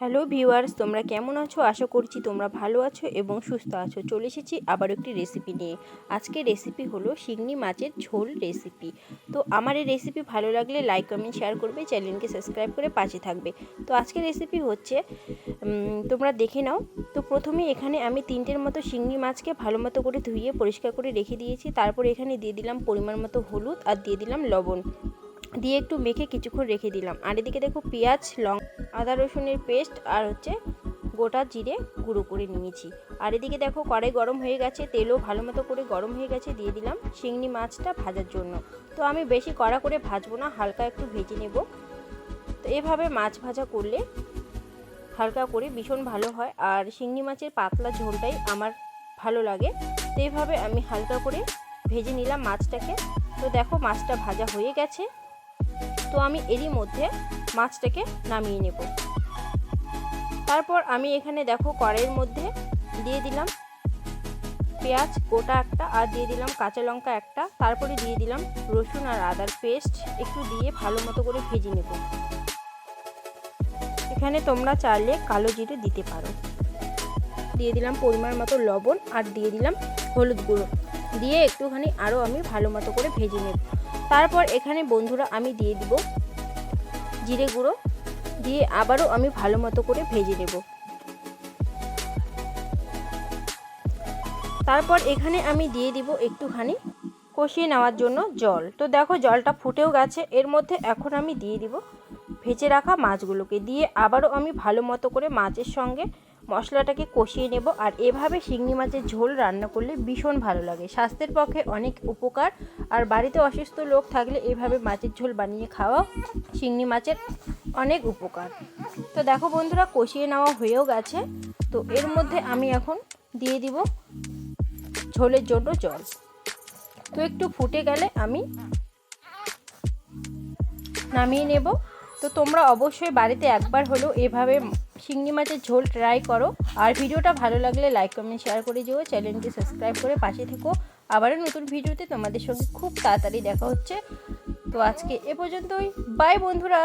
Hello viewers, তোমরা কেমন আছো? আশা করছি তোমরা ভালো আছো এবং সুস্থ আছো। চলে এসেছি আবার একটি রেসিপি নিয়ে। আজকে রেসিপি হলো শিঙনি মাছের ঝোল রেসিপি তো আমার এই রেসিপি ভালো লাগলে লাইক কমেন্ট শেয়ার করবে চ্যানেলকে সাবস্ক্রাইব করে পাশে থাকবে। তো আজকের রেসিপি হচ্ছে তোমরা দেখে নাও। তো প্রথমে এখানে আমি তিনটের মতো শিঙনি মাছকে ভালো মতো করে ধুয়ে পরিষ্কার করে রেখে দিয়েছি। তারপর এখানে দিয়ে দিলাম পরিমাণ মতো হলুদ আর দিয়ে দিলাম লবণ। দিয়ে একটু মেখে কিছুক্ষণ রেখে দিলাম। আর এদিকে দেখো পেঁয়াজ, লং আদা রসুনের পেস্ট আর হচ্ছে গোটা জিরে গুঁড়ো করে নিয়েছি। আর এদিকে দেখো কড়াই গরম হয়ে গেছে, তেলও ভালো মতো করে গরম হয়ে গেছে, দিয়ে দিলাম শিঙনি মাছটা ভাজার জন্য। তো আমি বেশি কড়া করে ভাজবো না, হালকা একটু ভেজে নেব। তো এভাবে মাছ ভাজা করলে হালকা করে ভীষণ ভালো হয়। আর শিঙনি মাছের পাতলা ঝোলটাই আমার ভালো লাগে। তো এইভাবে আমি হালকা করে ভেজে নিলাম মাছটাকে। তো দেখো মাছটা ভাজা হয়ে গেছে। তো আমি এরই মধ্যে মাছটাকে নামিয়ে নেব। তারপর আমি এখানে দেখো কড়াইয়ের মধ্যে দিয়ে দিলাম পেঁয়াজ, গোটা একটা, আর দিয়ে দিলাম কাঁচা লঙ্কা একটা। তারপরে দিয়ে দিলাম রসুন আর আদার পেস্ট। একটু দিয়ে ভালো মতো করে ভেজে নেব। এখানে তোমরা চাইলে কালো জিরে দিতে পারো। দিয়ে দিলাম পরিমাণ মতো লবণ, আর দিয়ে দিলাম হলুদ গুঁড়ো। দিয়ে একটুখানি আরও আমি ভালো মতো করে ভেজে নেব। তারপর এখানে বন্ধুরা আমি দিয়ে দিব জিরে গুঁড়ো, দিয়ে আবারও আমি ভালো মতো করে ভেজে নেব। তারপর এখানে আমি দিয়ে দিব একটুখানি কষিয়ে নেওয়ার জন্য জল। তো দেখো জলটা ফুটেও গেছে, এর মধ্যে এখন আমি দিয়ে দিব ভেজে রাখা মাছগুলোকে। দিয়ে আবারও আমি ভালো মতো করে মাছের সঙ্গে মশলাটাকে কষিয়ে নেব আর এভাবে শিঙনি মাছের ঝোল রান্না করলে ভীষণ ভালো লাগে। স্বাস্থ্যের পক্ষে অনেক উপকার। আর বাড়িতে অসুস্থ লোক থাকলে এভাবে মাছের ঝোল বানিয়ে খাওয়া শিঙনি মাছের অনেক উপকার। তো দেখো বন্ধুরা, কষিয়ে নেওয়া হয়েও গেছে। তো এর মধ্যে আমি এখন দিয়ে দিব ঝোলের জন্য জল। তো একটু ফুটে গেলে আমি নামিয়ে নেব। তো তোমরা অবশ্যই বাড়িতে একবার হলেও এভাবে শিঙ্গি মাছের ঝোল ট্রাই করো। আর ভিডিওটা ভালো লাগলে লাইক কমেন্ট শেয়ার করে যেও চ্যানেলটি সাবস্ক্রাইব করে পাশে থেকো। আবারও নতুন ভিডিওতে তোমাদের সঙ্গে খুব তাড়াতাড়ি দেখা হচ্ছে। তো আজকে এ পর্যন্তই। বাই বন্ধুরা।